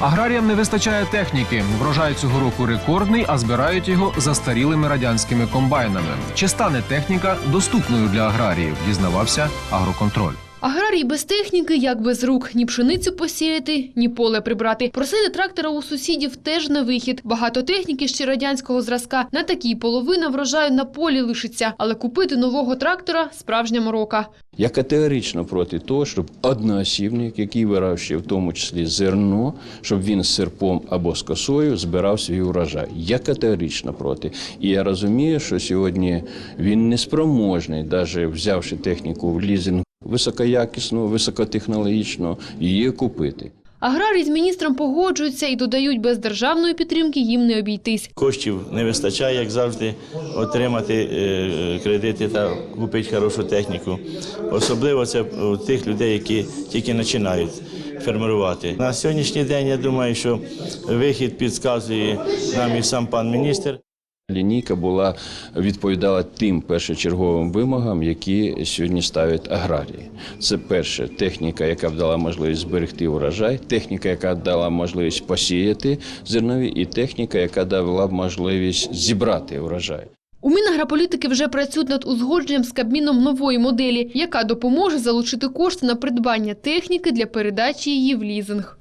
Аграріям не вистачає техніки. Врожай цього року рекордний, а збирають його застарілими радянськими комбайнами. Чи стане техніка доступною для аграріїв? Дізнавався агроконтроль. Аграрій без техніки, як без рук. Ні пшеницю посіяти, ні поле прибрати. Просити трактора у сусідів теж не вихід. Багато техніки ще радянського зразка. На такій половина врожаю на полі лишиться. Але купити нового трактора – справжня морока. Я категорично проти того, щоб одноосібник, який вирощує в тому числі зерно, щоб він з серпом або з косою збирав свій урожай. Я категорично проти. І я розумію, що сьогодні він неспроможний, навіть взявши техніку в лізинг високоякісну, високотехнологічну, її купити. Аграрії з міністром погоджуються і додають, без державної підтримки їм не обійтись. Коштів не вистачає, як завжди, отримати е, кредити та купити хорошу техніку. Особливо це у тих людей, які тільки починають фермерувати. На сьогоднішній день я думаю, що вихід підказує нам і сам пан міністр. Лінійка була відповідала тим першочерговим вимогам, які сьогодні ставлять аграрії. Це перше техніка, яка дала можливість зберегти урожай, техніка, яка дала можливість посіяти зернові, і техніка, яка дала можливість зібрати урожай. У Мінагрополітики вже працюють над узгодженням з Кабміном нової моделі, яка допоможе залучити кошти на придбання техніки для передачі її в лізинг.